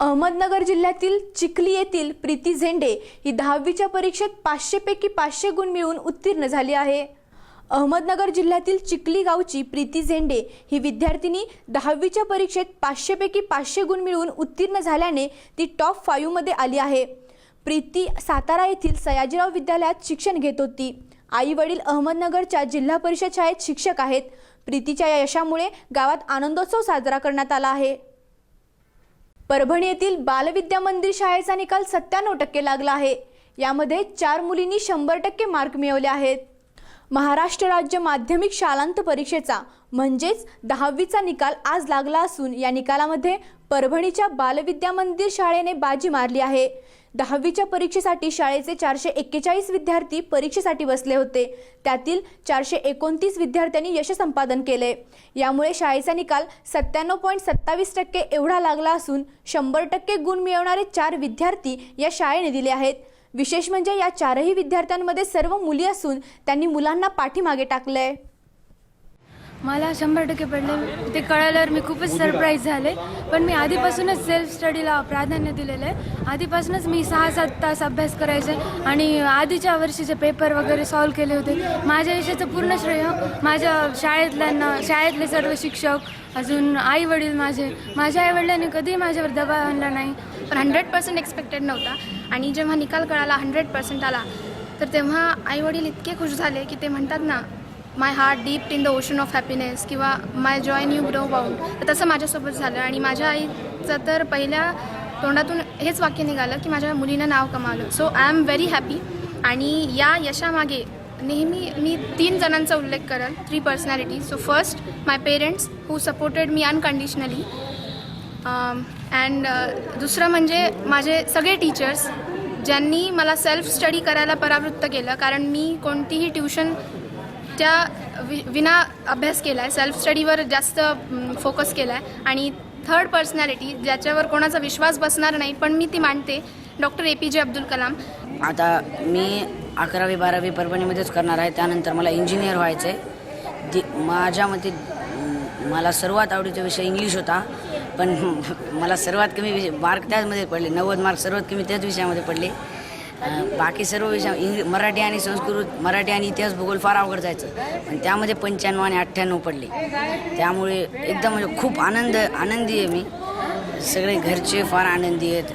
अहमदनगर जिल्ह्यातील चिखली येथील प्रीती झेंडे ही दहावीच्या परीक्षेत पाचशेपैकी पाचशे गुण मिळवून उत्तीर्ण झाली आहे. अहमदनगर जिल्ह्यातील चिखली गावची प्रीती झेंडे ही विद्यार्थिनी दहावीच्या परीक्षेत पाचशेपैकी पाचशे गुण मिळवून उत्तीर्ण झाल्याने ती टॉप फाईव्हमध्ये आली आहे. प्रीती सातारा येथील सयाजीराव विद्यालयात शिक्षण घेत होती. आई वडील अहमदनगरच्या जिल्हा परिषद शाळेत शिक्षक आहेत. प्रीतीच्या या यशामुळे गावात आनंदोत्सव साजरा करण्यात आला आहे. परभणी येथील बालविद्या मंदिर शाळेचा निकाल सत्त्याण्णव टक्के लागला आहे. यामध्ये चार मुलींनी शंभर टक्के मार्क मिळवले आहेत. महाराष्ट्र राज्य माध्यमिक शालांत परीक्षेचा म्हणजेच दहावीचा निकाल आज लागला असून या निकालामध्ये परभणीच्या बालविद्या मंदिर शाळेने बाजी मारली आहे. दहावीच्या परीक्षेसाठी शाळेचे चारशे एक्केचाळीस विद्यार्थी परीक्षेसाठी बसले होते. त्यातील चारशे एकोणतीस विद्यार्थ्यांनी यश संपादन केले. यामुळे शाळेचा निकाल सत्त्याण्णव पॉईंट सत्तावीस टक्के एवढा लागला असून शंभर टक्के गुण मिळवणारे चार विद्यार्थी या शाळेने दिले आहेत. विशेष म्हणजे या चारही विद्यार्थ्यांमध्ये सर्व मुली असून त्यांनी मुलांना पाठीमागे टाकलंय. मला शंभर टक्के पडले. ते कळाल्यावर मी खूपच सरप्राईज झाले. पण मी आधीपासूनच सेल्फ स्टडीला प्राधान्य दिलेलं आहे. आधीपासूनच मी सहा सात तास अभ्यास करायचे आणि आधीच्या वर्षीचे पेपर वगैरे सॉल्व केले होते. माझ्या विषयाचं पूर्ण श्रेय माझ्या शाळेतल्यांना शाळेतले सर्व शिक्षक अजून आई वडील माझे. माझ्या आई वडिलांनी कधीही माझ्यावर दबाव आणला नाही. पण हंड्रेड पर्सेंट एक्सपेक्टेड नव्हता. आणि जेव्हा निकाल कळाला हंड्रेड पर्सेंट आला तर तेव्हा आईवडील इतके खुश झाले की ते म्हणतात ना my heart deep in the ocean of happiness किंवा my joy new grow bound तर तसं माझ्यासोबत झालं आणि माझ्या आईचं तर पहिल्या तोंडातून हेच वाक्य निघालं की माझ्या मुलीनं नाव कमावलं. So I am very happy आणि या यशामागे नेहमी मी तीन जणांचा उल्लेख करेल three personality so first my parents who supported me unconditionally and दुसरं म्हणजे माझे सगळे टीचर्स ज्यांनी मला सेल्फ स्टडी करायला परावृत्त केलं. कारण मी कोणतीही ट्युशन त्या वि विना अभ्यास केला आहे सेल्फ स्टडीवर जास्त फोकस केला आहे आणि थर्ड पर्सनॅलिटी ज्याच्यावर कोणाचा विश्वास बसणार नाही पण मी ती मांडते डॉक्टर ए पी जे अब्दुल कलाम आता मी अकरावी बारावी परभणीमध्येच करणार आहे त्यानंतर मला इंजिनियर व्हायचं आहे ते माझ्या मते मला सर्वात आवडीचा विषय इंग्लिश होता पण मला सर्वात कमी विषय मार्क त्याचमध्ये पडले नव्वद मार्क सर्वात कमी त्याच विषयामध्ये पडले. बाकी सर्व विषय इंग्लिश मराठी आणि संस्कृत मराठी आणि इतिहास भूगोल फार अवघड जायचं. पण त्यामध्ये पंच्याण्णव आणि अठ्ठ्याण्णव पडले. त्यामुळे एकदम म्हणजे खूप आनंद आनंदी आहे मी. सगळे घरचे फार आनंदी आहेत.